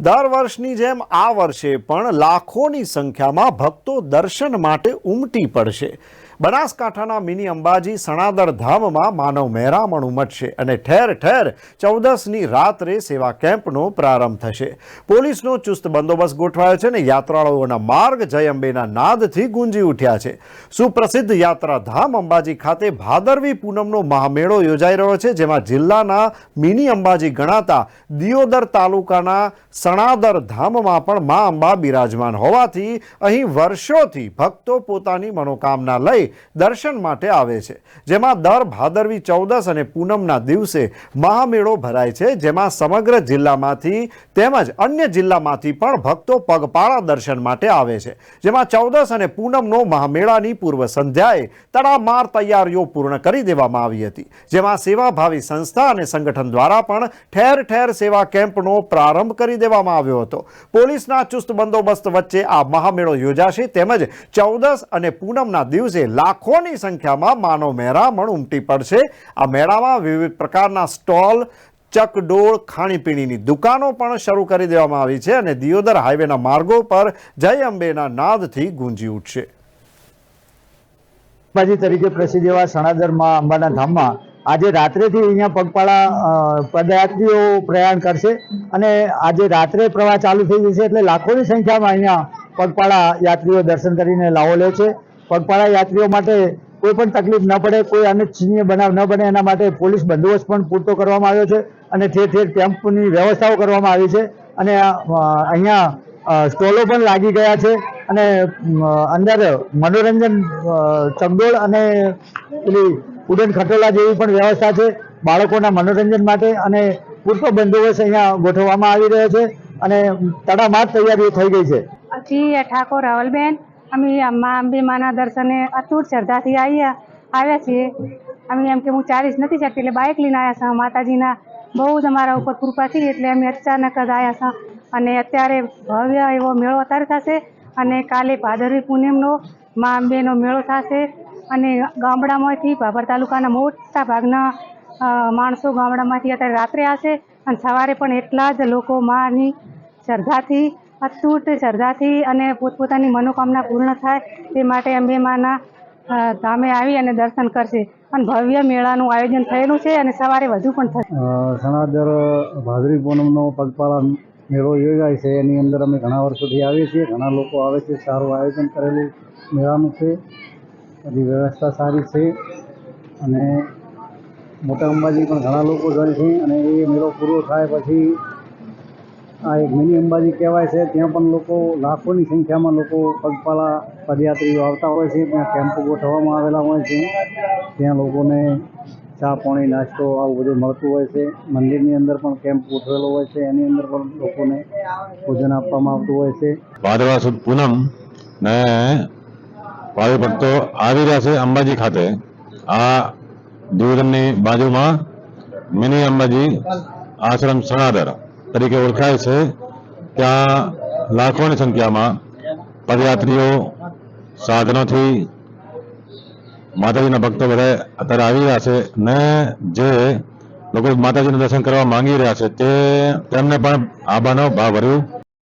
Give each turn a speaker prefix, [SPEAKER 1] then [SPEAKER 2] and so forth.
[SPEAKER 1] દર વર્ષની જેમ આ વર્ષે પણ લાખોની સંખ્યામાં ભક્તો દર્શન માટે ઉમટી પડશે. બનાસકાંઠાના મિની અંબાજી સણાદર ધામમાં માનવ મહેરામણ ઉમટશે અને ઠેર ઠેર ચૌદસની રાત્રે સેવા કેમ્પનો પ્રારંભ થશે. પોલીસનો ચુસ્ત બંદોબસ્ત ગોઠવાયો છે અને યાત્રાળુઓના માર્ગ જય અંબેના નાદથી ગુંજી ઉઠ્યા છે. સુપ્રસિદ્ધ યાત્રાધામ અંબાજી ખાતે ભાદરવી પૂનમનો મહામેળો યોજાઈ રહ્યો છે, જેમાં જિલ્લાના મિની અંબાજી ગણાતા દિયોદર તાલુકાના સણાદર ધામમાં પણ મા અંબા બિરાજમાન હોવાથી અહીં વર્ષોથી ભક્તો પોતાની મનોકામના લઈ દર્શન માટે આવે છે, જેમાં દર ભાદરવી ચૌદસ અને પૂનમના દિવસે મહામેળો ભરાય છે, જેમાં સમગ્ર જિલ્લામાંથી તેમજ અન્ય જિલ્લામાંથી પણ ભક્તો પગપાળા દર્શન માટે આવે છે. જેમાં ચૌદસ અને પૂનમનો મહામેળાની પૂર્વ સંધ્યાએ તડામાર તૈયારીઓ પૂર્ણ કરી દેવામાં આવી હતી. જેમાં સેવાભાવી સંસ્થા અને સંગઠન દ્વારા પણ ઠેર ઠેર સેવા કેમ્પનો પ્રારંભ કરી દેવામાં આવ્યો હતો. પોલીસના ચુસ્ત બંદોબસ્ત વચ્ચે આ મહામેળો યોજાશે, તેમજ ચૌદસ અને પૂનમના દિવસે લાખોની સંખ્યામાં માનવ મહેરામણ ઉમટી પડશે. આ મેળામાં વિવિધ પ્રકારના સ્ટોલ, ચકડોળ, ખાણીપીણીની દુકાનો પણ શરૂ કરી દેવામાં આવી છે અને દિયોદર હાઈવેના માર્ગો પર જય અંબેના નાદથી ગુંજી ઉઠશે.
[SPEAKER 2] અંબાજી તરીકે પ્રસિદ્ધ એવા સણાદરમાં, અંબાના ધામમાં આજે રાત્રેથી અહીંયા પગપાળા પદયાત્રીઓ પ્રયાણ કરશે અને આજે રાત્રે પ્રવાહ ચાલુ થઈ જશે એટલે લાખોની સંખ્યામાં અહીંયા પગપાળા યાત્રીઓ દર્શન કરીને લાવો લે છે. પગપાળા યાત્રીઓ માટે કોઈ પણ તકલીફ ન પડે કોઈ અનિચ્છનીય બનાવ ન બને એના માટે પોલીસ બંદોબસ્ત પણ પૂરતો કરવામાં આવ્યો છે અને ઠેર ઠેર કેમ્પની વ્યવસ્થાઓ કરવામાં આવી છે અને અહીંયા સ્ટોલો પણ લાગી ગયા છે અને અંદર મનોરંજન અ, અને પેલી ઉડન ખટોલા જેવી પણ વ્યવસ્થા છે બાળકોના મનોરંજન માટે અને પૂરતો બંદોબસ્ત અહીંયા ગોઠવવામાં આવી રહ્યો છે અને તડામાર તૈયારીઓ થઈ ગઈ છે.
[SPEAKER 3] જી ઠાકોર રાવલબેન અમે મા અંબે માના દર્શને અતૂટ શ્રદ્ધાથી આવ્યા આવ્યા છીએ. અમે એમ કે હું ચાલીસ નથી શકતી એટલે બાઇક લઈને આવ્યા છે માતાજીના બહુ જ અમારા ઉપર કૃપા થઈ એટલે અમે અચાનક જ આવ્યા છે અને અત્યારે ભવ્ય એવો મેળો અત્યારે થશે અને કાલે ભાદરવી પૂનમનો મા અંબેનો મેળો થશે. અને ગામડામાંથી ભાભર તાલુકાના મોટા ભાગના માણસો ગામડામાંથી અત્યારે રાત્રે આવશે. અને સવારે પણ એટલા જ લોકો માની શ્રદ્ધાથી અતૂટ શ્રદ્ધાથી અને પોતપોતાની મનોકામના પૂર્ણ થાય તે માટે અંબે માના ધામે આવી અને દર્શન કરશે. અને ભવ્ય મેળાનું આયોજન થયેલું છે અને સવારે વધુ પણ થશે.
[SPEAKER 2] સણાદર ભાદરી પૂનમનો પગપાળા મેળો યોજાય છે. એની અંદર અમે ઘણા વર્ષોથી આવીએ છીએ. ઘણા લોકો આવે છે. સારું આયોજન કરેલું મેળાનું છે. બધી વ્યવસ્થા સારી છે. અને મોટા અંબાજી પણ ઘણા લોકો જાય છે અને એ મેળો પૂરો થાય પછી આ એક મિની અંબાજી કહેવાય છે. ત્યાં પણ લોકો લાખોની સંખ્યામાં લોકો પગપાળા પદયાત્રીઓ આવતા હોય છે. ત્યાં કેમ્પો ગોઠવવામાં આવેલા હોય છે. ત્યાં લોકોને ચા, પાણી, નાસ્તો આવું બધું મળતું હોય છે. મંદિરની અંદર પણ કેમ્પ ગોઠવેલો હોય છે. એની અંદર પણ લોકોને ભોજન આપવામાં આવતું હોય છે.
[SPEAKER 4] ભાદરવા સુદ પૂનમ ને ભાવિ ભક્તો આવી રહ્યા છે અંબાજી ખાતે. આ દૂરની બાજુમાં મિની અંબાજી આશ્રમ સણાદર. તરીકે ઓળખાય છે ત્યાં લાખોની સંખ્યામાં પદયાત્રીઓ સાધનોથી માતાજીના ભક્તો બધા અત્યારે આવી રહ્યા છે ને જે લોકો માતાજીનું દર્શન કરવા માંગી રહ્યા છે તે તેમને પણ આભાનો ભાવ ભર્યું.